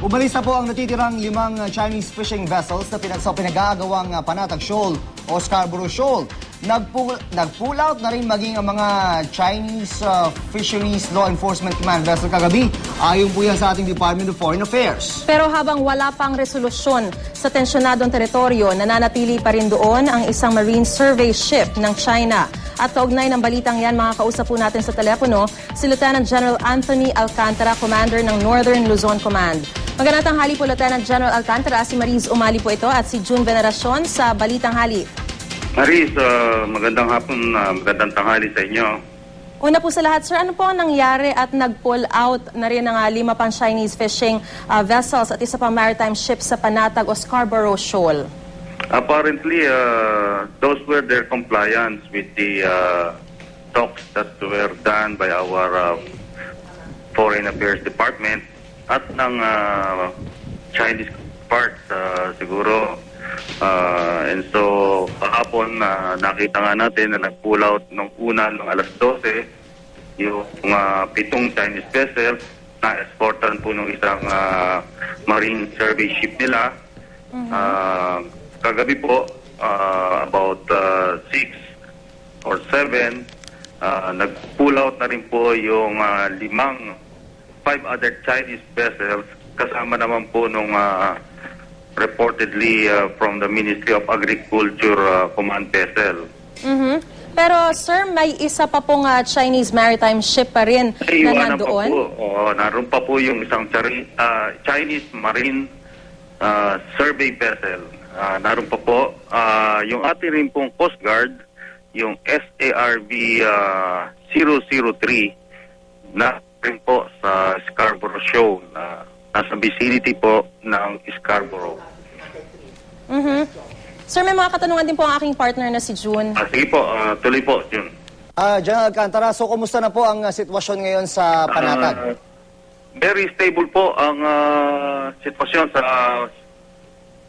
Umalis na po ang natitirang limang Chinese fishing vessels na pinag sa pinag-aagawang uh, Panatag Shoal o Scarborough Shoal. Nagpull, nag-pull out na rin maging ang mga Chinese uh, Fisheries Law Enforcement Command vessel kagabi. Ayon po yan sa ating Department of Foreign Affairs. Pero habang wala pang resolusyon sa tensyonadong teritoryo, nananatili pa rin doon ang isang marine survey ship ng China. At kaugnay ng balitang yan, mga kausap po natin sa telepono, si Lieutenant General Anthony Alcantara, Commander ng Northern Luzon Command. Magandang tanghali po, Lieutenant General Alcantara. Si Mariz Umali po ito at si June Veneracion sa Balitang Hali. Maris, uh, magandang hapon, uh, magandang tanghali sa inyo. Una po sa lahat, sir, ano po ang nangyari at nag-pull out na rin ng ah, lima pang Chinese fishing ah, vessels at isa pang maritime ship sa Panatag o Scarborough Shoal? Apparently, uh, those were their compliance with the uh, talks that were done by our uh, Foreign Affairs Department at ng uh, Chinese part uh, siguro. Uh, and so, kahapon uh, nakita nga natin na nag-pull out nung una nung alas 12 yung uh, pitong Chinese vessels na escortan po ng isang uh, marine survey ship nila. Ah, kagabi po, ah, about 6 or 7, ah, nag-pull out na rin po yung ah, limang, five other Chinese vessels kasama naman po nung ah, reportedly ah, from the Ministry of Agriculture ah, command vessel. Mhm. Pero sir, may isa pa pong ah, Chinese maritime ship pa rin Ay, na pa po. nandoon. Oo, naroon pa po yung isang ah, Chinese Marine ah, Survey Vessel. Ah, naroon pa po ah, yung ating rin pong Coast Guard, yung SARV ah, 003 na rin po sa Scarborough Shoal. na nasa vicinity po ng Scarborough. Mhm. Sir, may mga katanungan din po ang aking partner na si June. Ah, sige po, ah, tuloy po, Jun. Ah, General Alcantara, so kumusta na po ang uh, sitwasyon ngayon sa Panatag? Ah, very stable po ang ah, sitwasyon sa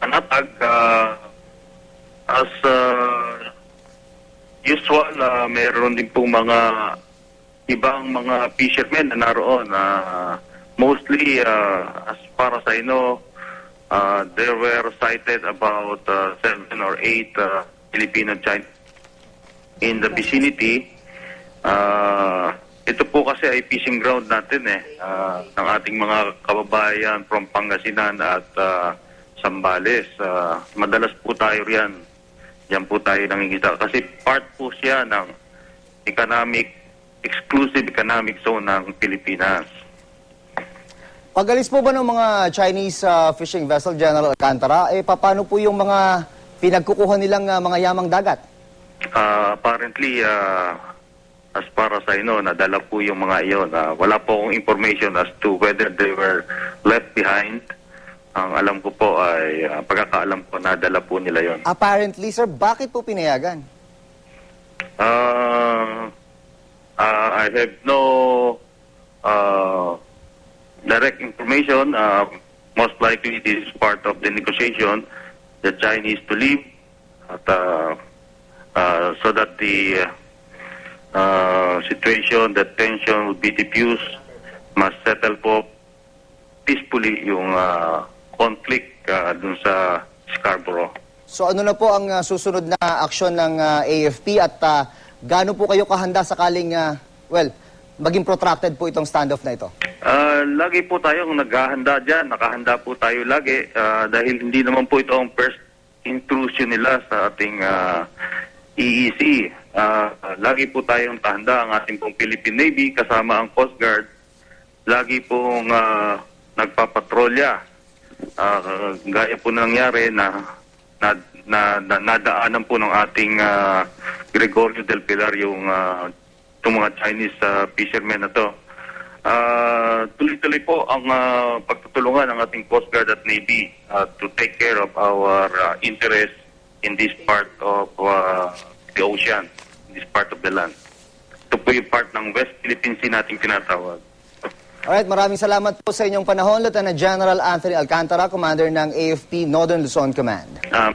Panatag. ah, as ah, usual, ah, mayroon din po mga ibang mga fishermen na naroon. ah, mostly, ah, as far as I know, ah, there were cited about ah, seven or eight ah, Filipino Chinese in the vicinity. Ah, ito po kasi ay fishing ground natin eh, ah, ng ating mga kababayan from Pangasinan at ah, Sambales. Ah, madalas po tayo riyan. Yan po tayo nangingita. Kasi part po siya ng economic, exclusive economic zone ng Pilipinas. Pagalis po ba ng mga Chinese ah, fishing vessel, General Alcantara, eh paano po yung mga pinagkukuha nilang ah, mga yamang dagat? Ah, apparently, ah, as far as I know, nadala po yung mga iyon. Ah, wala po akong information as to whether they were left behind. Ang alam ko po ay, ah, pagkakaalam ko, nadala po nila yon. Apparently, sir, bakit po pinayagan? Uh, uh, I have no uh, direct information. Uh, most likely, this is part of the negotiation. The Chinese to leave, at, uh, uh, so that the uh, situation, the tension will be diffused, must settle po peacefully yung uh, conflict uh, dun sa Scarborough. So ano na po ang ah, susunod na aksyon ng ah, AFP at ah, gaano po kayo kahanda sakaling, ah, well, maging protracted po itong standoff na ito? Ah, lagi po tayong naghahanda dyan, nakahanda po tayo lagi ah, dahil hindi naman po ito ang first intrusion nila sa ating ah, EEC. Ah, lagi po tayong tahanda ang ating pong Philippine Navy kasama ang Coast Guard. Lagi pong ah, nagpapatrolya. Ah, gaya po nangyari na na, na, na nadaanan po ng ating ah, Gregorio del Pilar yung itong mga Chinese ah, fishermen na to. Ah, tuloy-tuloy po ang ah, pagtutulungan ng ating Coast Guard at Navy ah, to take care of our ah, interest in this part of ah, the ocean, in this part of the land. Ito po yung part ng West Philippine Sea nating tinatawag. Alright, maraming salamat po sa inyong panahon, Lieutenant General Anthony Alcantara, Commander ng AFP Northern Luzon Command. Ah,